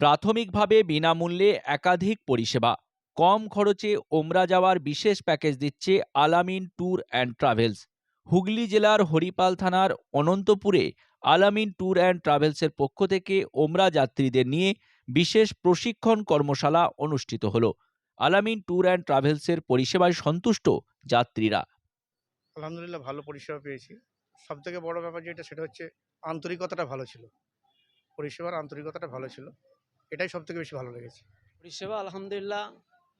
প্রাথমিকভাবে বিনামূল্যে একাধিক পরিষেবা। কম খরচে ওমরা যাওয়ার বিশেষ প্যাকেজ দিচ্ছে আলামিন ট্যুর অ্যান্ড ট্রাভেলস। হুগলি জেলার হরিপাল থানার অনন্তপুরে আলামিন ট্যুর অ্যান্ড ট্রাভেলসের পক্ষ থেকে ওমরা যাত্রীদের নিয়ে বিশেষ প্রশিক্ষণ কর্মশালা অনুষ্ঠিত হল। আলামিন ট্যুর অ্যান্ড ট্রাভেলসের পরিষেবায় সন্তুষ্ট যাত্রীরা। আলহামদুলিল্লাহ ভালো পরিষেবা পেয়েছি। সব থেকে বড় ব্যাপার যেটা, সেটা হচ্ছে আন্তরিকতাটা ভালো ছিল। পরিষেবার আন্তরিকতাটা ভালো ছিল। এটাই সব থেকে বেশি ভালো লেগেছে। পরিষেবা আলহামদুলিল্লাহ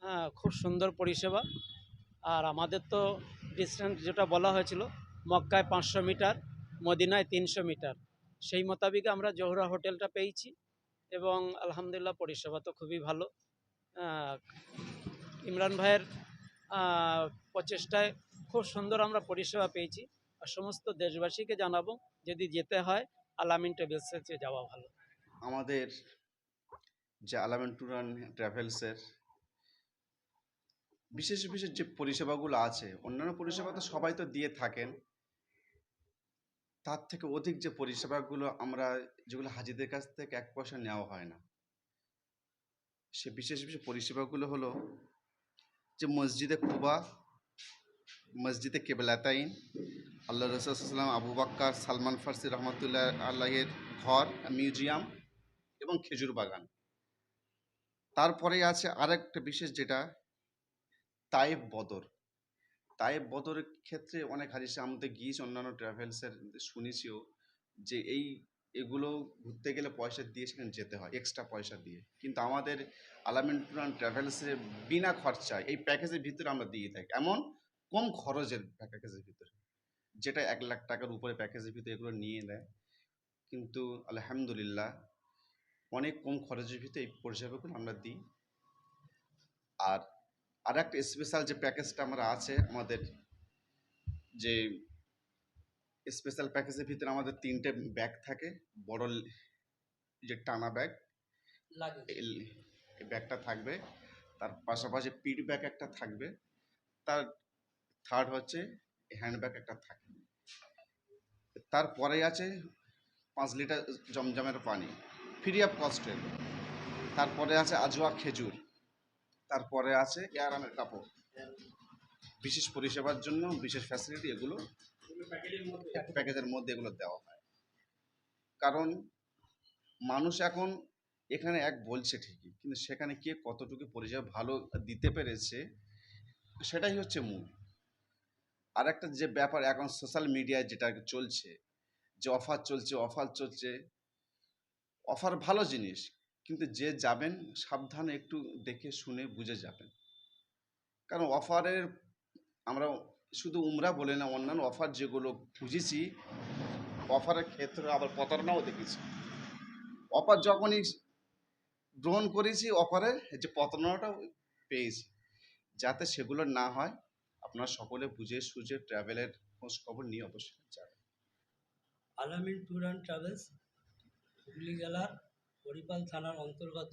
হ্যাঁ খুব সুন্দর পরিষেবা। আর আমাদের তো ডিস্টেন্স যেটা বলা হয়েছিল মক্কায় পাঁচশো মিটার মদিনায় তিনশো মিটার। সেই মোতাবিক আমরা জহুরা হোটেলটা পেয়েছি এবং আলহামদুলিল্লাহ পরিষেবা তো খুবই ভালো। ইমরান ভাইয়ের প্রচেষ্টায় খুব সুন্দর আমরা পরিষেবা পেয়েছি। আর সমস্ত দেশবাসীকে জানাব যদি যেতে হয় আলামিন ট্রাভেলসে যাওয়া ভালো। আমাদের যে আলামেন ট্যুর অ্যান্ড ট্রাভেলসের বিশেষ বিশেষ যে পরিষেবাগুলো আছে, অন্যান্য পরিষেবা তো সবাই তো দিয়ে থাকেন। তার থেকে অধিক যে পরিষেবাগুলো আমরা, যেগুলো হাজিদের কাছ থেকে এক পয়সা নেওয়া হয় না। সে বিশেষ বিশেষ পরিষেবাগুলো হলো যে মসজিদে কুবা, মসজিদে কেবলাতাইন আল্লাহ রসুলাম আবু বাক্কার, সালমান ফার্সি রহমতুল্লাহ আল্লাহের ঘর, মিউজিয়াম এবং খেজুর বাগান। তারপরে আছে আরেকটা বিশেষ যেটা তায়েব বদর। তায়েব বদরের ক্ষেত্রে অনেক হাজির আমাদের গিয়েছে, অন্যান্য ট্রাভেলসের শুনেছিও যে এই, এগুলো ঘুরতে গেলে পয়সা দিয়ে সেখানে যেতে হয় এক্সট্রা পয়সা দিয়ে। কিন্তু আমাদের আলামিন ট্যুর অ্যান্ড ট্রাভেলসের বিনা খরচায় এই প্যাকেজের ভিতরে আমরা দিয়ে থাকি। এমন কম খরচের প্যাকেজের ভিতরে, যেটা এক লাখ টাকার উপরে প্যাকেজের ভিতরে এগুলো নিয়ে নেয়। কিন্তু আলহামদুলিল্লাহ অনেক কম খরচের ভিতরে এই পরিষেবাগুলো আমরা দিই। আর আর একটা স্পেশাল যে প্যাকেজটা আমরা আছে আমাদের যে স্পেশাল প্যাকেজের ভিতরে আমাদের তিনটে ব্যাগ থাকে বড় যে টানা ব্যাগ এই ব্যাগটা থাকবে। তার পাশাপাশি পিট ব্যাগ একটা থাকবে। তার থার্ড হচ্ছে হ্যান্ডব্যাগ একটা থাকবে তারপরে আছে পাঁচ লিটার জমজমের পানি। ফ্রি অফ কস্টের তারপরে আছে আজওয়া খেজুর তারপরে আছে এয়ারামের কাপড় বিশেষ পরিষেবার জন্য, বিশেষ ফ্যাসিলিটি এগুলো, প্যাকেজের মধ্যে এগুলো দেওয়া হয়। কারণ মানুষ এখন এখানে এক বলছে ঠিকই, কিন্তু সেখানে কে কতটুকু পরিষেবা ভালো দিতে পেরেছে, সেটাই হচ্ছে মূল। আর একটা যে ব্যাপার, এখন সোশ্যাল মিডিয়ায় যেটা চলছে, যে অফার চলছে অফার চলছে অফার ভালো জিনিস, কিন্তু যে যাবেন সাবধানে একটু দেখে শুনে বুঝে যাবেন। কারণ অফারের আমরা শুধু উমরা বলে না, অন্যান্য অফার যেগুলো খুঁজেছি, অফারের ক্ষেত্রে আবার প্রতারণাও দেখেছি। অফার যখনই গ্রহণ করেছি অফারে যে প্রতারণাটাও পেয়েছি। যাতে সেগুলো না হয়, আপনারা সকলে বুঝে সুঝে ট্রাভেলের খোঁজ খবর নিয়ে অবশ্যই যাবেন। আলামিন ট্যুর অ্যান্ড ট্রাভেলস। হুগলি জেলার হরিপাল থানার অন্তর্গত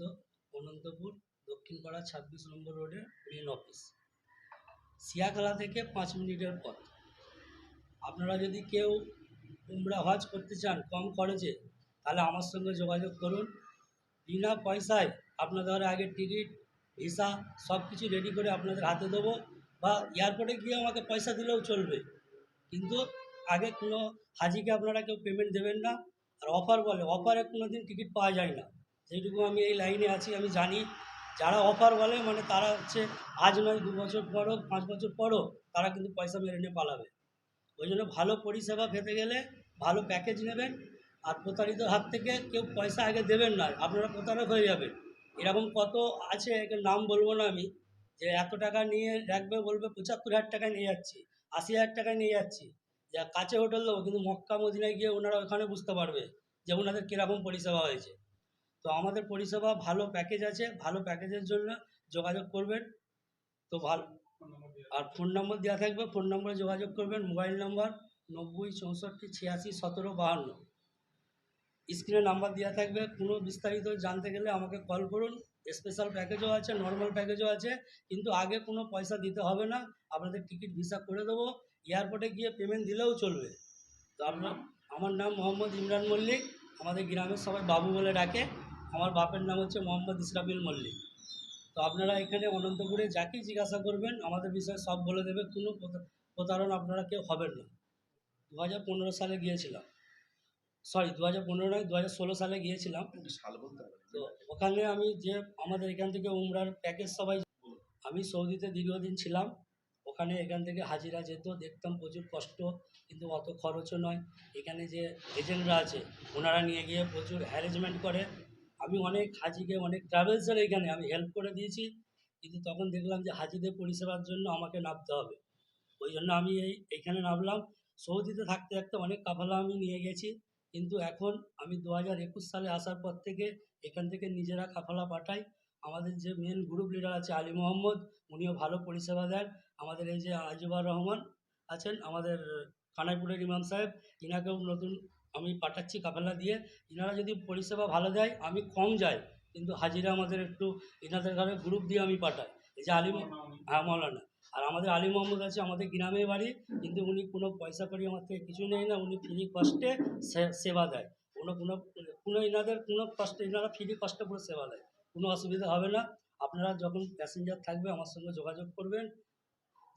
অনন্তপুর দক্ষিণপাড়া ছাব্বিশ নম্বর রোডের মেন অফিস। সিয়াখালা থেকে পাঁচ মিনিটের পথ। আপনারা যদি কেউ উমরা হজ করতে চান কম খরচে, তাহলে আমার সঙ্গে যোগাযোগ করুন। বিনা পয়সায় আপনাদের আগে টিকিট, ভিসা সব কিছু রেডি করে আপনাদের হাতে দেবো বা এয়ারপোর্টে গিয়ে আমাকে পয়সা দিলেও চলবে। কিন্তু আগে কোনো হাজিকে আপনারা কেউ পেমেন্ট দেবেন না। আর অফার বলে অফারে কোনো দিন টিকিট পাওয়া যায় না। যেটুকু আমি এই লাইনে আছি, আমি জানি, যারা অফার বলে মানে তারা হচ্ছে, আজ নয়, দু বছর পরও, পাঁচ বছর পরও, তারা কিন্তু পয়সা মেরে নিয়ে পালাবে। ওই জন্য ভালো পরিষেবা পেতে গেলে, ভালো প্যাকেজ নেবেন, আর প্রতারিত হাত থেকে কেউ পয়সা আগে দেবেন না, আপনারা প্রতারক হয়ে যাবেন। এরকম কত আছে, একে নাম বলব না আমি, যে এত টাকা নিয়ে রাখবে, বলবে পঁচাত্তর হাজার টাকায় নিয়ে যাচ্ছি, আশি হাজার টাকায় নিয়ে যাচ্ছি। যা কাছে হোটেল দেবো, কিন্তু মক্কা মদিনায় গিয়ে ওনারা ওখানে বুঝতে পারবে যে ওনাদের কীরকম পরিষেবা হয়েছে। তো আমাদের পরিষেবা ভালো প্যাকেজ আছে, ভালো প্যাকেজের জন্য যোগাযোগ করবেন। তো ভালো, আর ফোন নম্বর দেওয়া থাকবে ফোন নম্বরে যোগাযোগ করবেন মোবাইল নম্বর নব্বই, চৌষট্টি, ছিয়াশি, সতেরো, বাহান্ন। স্ক্রিনে নাম্বার দেওয়া থাকবে, কোনো বিস্তারিত জানতে গেলে আমাকে কল করুন। স্পেশাল প্যাকেজও আছে নর্মাল প্যাকেজও আছে, কিন্তু আগে কোনো পয়সা দিতে হবে না। আপনাদের টিকিট ভিসা করে দেবো। এয়ারপোর্টে গিয়ে পেমেন্ট দিলেও চলবে। তো আপনার আমার নাম মোহাম্মদ ইমরান মল্লিক। আমাদের গ্রামের সবাই বাবু বলে ডাকে। আমার বাপের নাম হচ্ছে মোহাম্মদ ইসরাফিল মল্লিক। তো আপনারা এখানে অনন্তপুরে যাকেই জিজ্ঞাসা করবেন আমাদের বিষয়ে সব বলে দেবে। কোনো প্রতা- প্রতারণা আপনারা কেউ হবেন না। দু হাজার পনেরো সালে গিয়েছিলাম। সরি দু হাজার পনেরো নয় দু হাজার ষোলো সালে গিয়েছিলাম। একটু সাল বলতে তো ওখানে আমি যে আমাদের এখান থেকে উমরার প্যাকেজ সবাই আমি সৌদিতে দীর্ঘদিন ছিলাম। ওখানে এখান থেকে হাজিরা যেত, দেখতাম প্রচুর কষ্ট, কিন্তু অত খরচও নয়। এখানে যে এজেন্টরা আছে, ওনারা নিয়ে গিয়ে প্রচুর হ্যারেসমেন্ট করে। আমি অনেক হাজিকে, অনেক ট্রাভেলসের এখানে, আমি হেল্প করে দিয়েছি। কিন্তু তখন দেখলাম যে হাজিদের পরিষেবার জন্য আমাকে নামতে হবে। ওই জন্য আমি এই এইখানে নামলাম। সৌদিতে থাকতে থাকতে অনেক কাফালা আমি নিয়ে গেছি। কিন্তু এখন আমি দু হাজার একুশ সালে আসার পর থেকে এখান থেকে নিজেরা কাফালা পাঠাই। আমাদের যে মেন গ্রুপ লিডার আছে আলী মোহাম্মদ, উনিও ভালো পরিষেবা দেন। আমাদের এই যে আজিবার রহমান আছেন, আমাদের কানাইপুরের ইমাম সাহেব, ইনাকেও নতুন আমি পাঠাচ্ছি কাফেলা দিয়ে। ইনারা যদি পরিষেবা ভালো দেয়, আমি কম যাই, কিন্তু হাজিরা আমাদের একটু এনাদের ঘরে গ্রুপ দিয়ে আমি পাঠাই। এই যে আলিম হ্যাঁ মৌলানা। আর আমাদের আলী মোহাম্মদ আছে আমাদের গ্রামে বাড়ি, কিন্তু উনি কোনো পয়সা করি আমার থেকে কিছু নেই না, উনি ফ্রি কষ্টে সেবা দেয়। কোনো কোনো কোনো এনাদের কোনো কষ্ট এনারা ফ্রি কষ্টে পুরো সেবা দেয়। কোনো অসুবিধা হবে না। আপনারা যখন প্যাসেঞ্জার থাকবে, আমার সঙ্গে যোগাযোগ করবেন।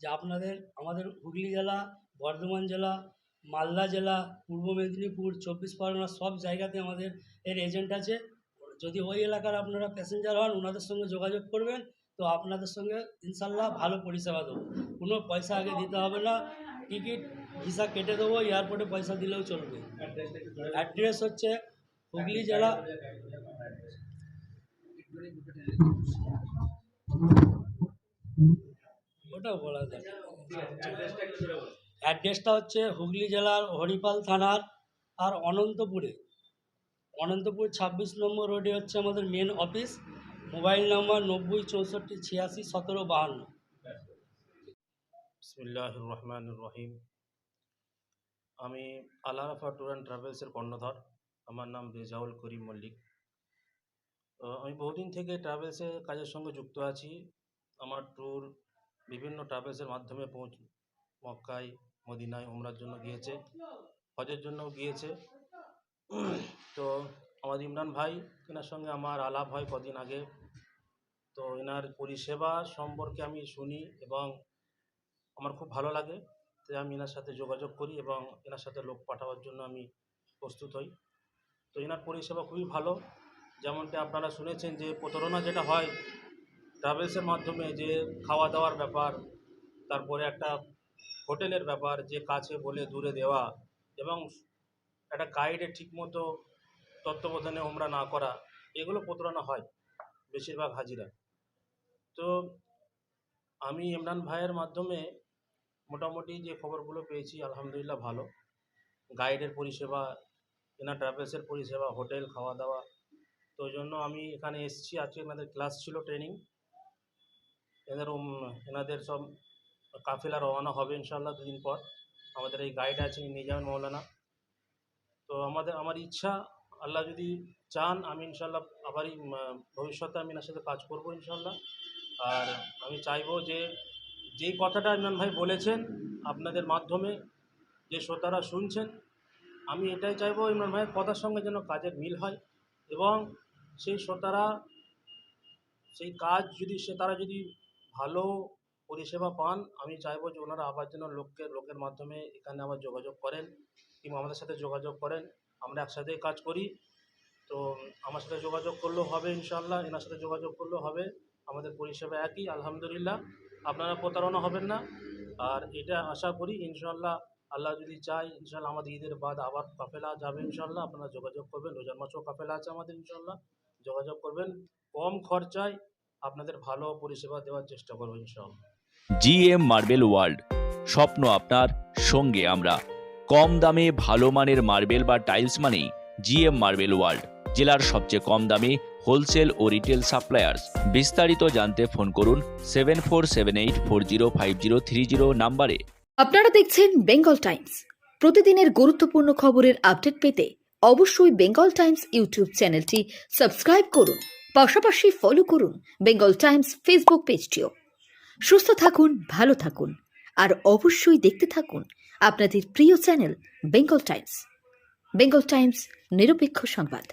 যে আপনাদের, আমাদের হুগলি জেলা, বর্ধমান জেলা, মালদা জেলা, পূর্ব মেদিনীপুর, চব্বিশ পরগনা সব জায়গাতে আমাদের এর এজেন্ট আছে। যদি ওই এলাকার আপনারা প্যাসেঞ্জার হন, ওনাদের সঙ্গে যোগাযোগ করবেন, তো আপনাদের সঙ্গে ইনশাল্লাহ ভালো পরিষেবা দেবো। কোনো পয়সা আগে দিতে হবে না, টিকিট, ভিসা কেটে দেবো, এয়ারপোর্টে পয়সা দিলেও চলবে। অ্যাড্রেস হচ্ছে হুগলি জেলা ওটাও বলা যায়। অ্যাড্রেসটা হচ্ছে হুগলি জেলার হরিপাল থানার আর অনন্তপুরে। অনন্তপুর ছাব্বিশ নম্বর রোডে হচ্ছে আমাদের মেন অফিস মোবাইল নাম্বার নব্বই, চৌষট্টি, ছিয়াশি, সতেরো, বাহান্ন। রহমান রহিম। আমি আলারাফা ট্যুর অ্যান্ড ট্রাভেলসের কর্ণধর। আমার নাম রেজাউল করিম মল্লিক। আমি বহুদিন থেকে ট্রাভেলসের কাজের সঙ্গে যুক্ত আছি। আমার ট্যুর বিভিন্ন ট্রাভেলসের মাধ্যমে পৌঁছ, মক্কায়, মদিনায় ওমরার জন্য গিয়েছে, হজের জন্যও গিয়েছে। তো আমাদের ইমরান ভাই, এনার সঙ্গে আমার আলাপ হয় কদিন আগে। তো এনার পরিষেবা সম্পর্কে আমি শুনি এবং আমার খুব ভালো লাগে। তাই আমি এনার সাথে যোগাযোগ করি এবং এনার সাথে লোক পাঠাবার জন্য আমি প্রস্তুত হই। তো এনার পরিষেবা খুবই ভালো। যেমনটি আপনারা শুনেছেন যে প্রতারণা যেটা হয় ট্রাভেলসের মাধ্যমে যে খাওয়া দাওয়ার ব্যাপার, তারপরে একটা হোটেলের ব্যাপার, যে কাছে বলে দূরে দেওয়া এবং একটা গাইডে ঠিকমতো তত্ত্বাবধানে ওমরা না করা, এগুলো প্রতারণা হয় বেশিরভাগ হাজিরা। তো আমি ইমরান ভাইয়ের মাধ্যমে মোটামুটি যে খবরগুলো পেয়েছি, আলহামদুলিল্লাহ ভালো। গাইডের পরিষেবা, এনার ট্রাভেলসের পরিষেবা, হোটেল খাওয়া দাওয়া তো জন্য আমি এখানে এসেছি। আজকে আমাদের ক্লাস ছিল ট্রেনিং এনাদের উম- এনাদের সব কাফিলা রওনা হবে ইনশাল্লাহ দুদিন পর। আমাদের এই গাইড আছে, নিয়ে যাবেন মৌলানা তো আমাদের, আমার ইচ্ছা, আল্লাহ যদি চান, আমি ইনশাল্লাহ আবারই ভবিষ্যতে আমি এনার সাথে কাজ করব ইনশাল্লাহ আর আমি চাইব যে, যেই কথাটা ইমরান ভাই বলেছেন আপনাদের মাধ্যমে, যে শ্রোতারা শুনছেন, আমি এটাই চাইব ইমরান ভাইয়ের কথার সঙ্গে যেন কাজের মিল হয় এবং সেই শ্রোতারা, সেই কাজ যদি সে, তারা যদি ভালো পরিষেবা পান, আমি চাইব যে ওনারা আবার যেন লোককে, লোকের মাধ্যমে এখানে আবার যোগাযোগ করেন কিংবা আমাদের সাথে যোগাযোগ করেন। আমরা একসাথেই কাজ করি। তো আমার সাথে যোগাযোগ করলেও হবে ইনশাল্লাহ এনার সাথে যোগাযোগ করলেও হবে। আমাদের পরিষেবা একই, আলহামদুলিল্লাহ। আপনারা প্রতারণা হবেন না। আর এটা আশা করি ইনশাল্লাহ আল্লাহ যদি চাই ইনশাল্লাহ আমাদের ঈদের বাদ আবার কাফেলা যাবে ইনশাল্লাহ আপনারা যোগাযোগ করবেন। রোজার মাসেও কাফেলা আছে আমাদের ইনশাল্লাহ যোগাযোগ করবেন। কম খরচায় আপনাদের ভালো পরিষেবা দেওয়ার চেষ্টা করব ইনশাল্লাহ জিএম মার্বেল ওয়ার্ল্ড স্বপ্ন আপনার সঙ্গে আমরা। কম দামে ভালো মানের মার্বেল বা টাইলস মানেই জিএম মার্বেল ওয়ার্ল্ড জেলার সবচেয়ে কম দামে হোলসেল ও রিটেল সাপ্লায়ার্স। বিস্তারিত জানতে ফোন করুন seven four seven eight four zero five zero three zero নাম্বারে। আপনারা দেখছেন বেঙ্গল টাইমস। প্রতিদিনের গুরুত্বপূর্ণ খবরের আপডেট পেতে অবশ্যই বেঙ্গল টাইমস ইউটিউব চ্যানেলটি সাবস্ক্রাইব করুন। পাশাপাশি ফলো করুন বেঙ্গল টাইমস ফেসবুক পেজটিও সুস্থ থাকুন, ভালো থাকুন, আর অবশ্যই দেখতে থাকুন আপনাদের প্রিয় channel Bengal times Bengal times নিরপেক্ষ সংবাদ।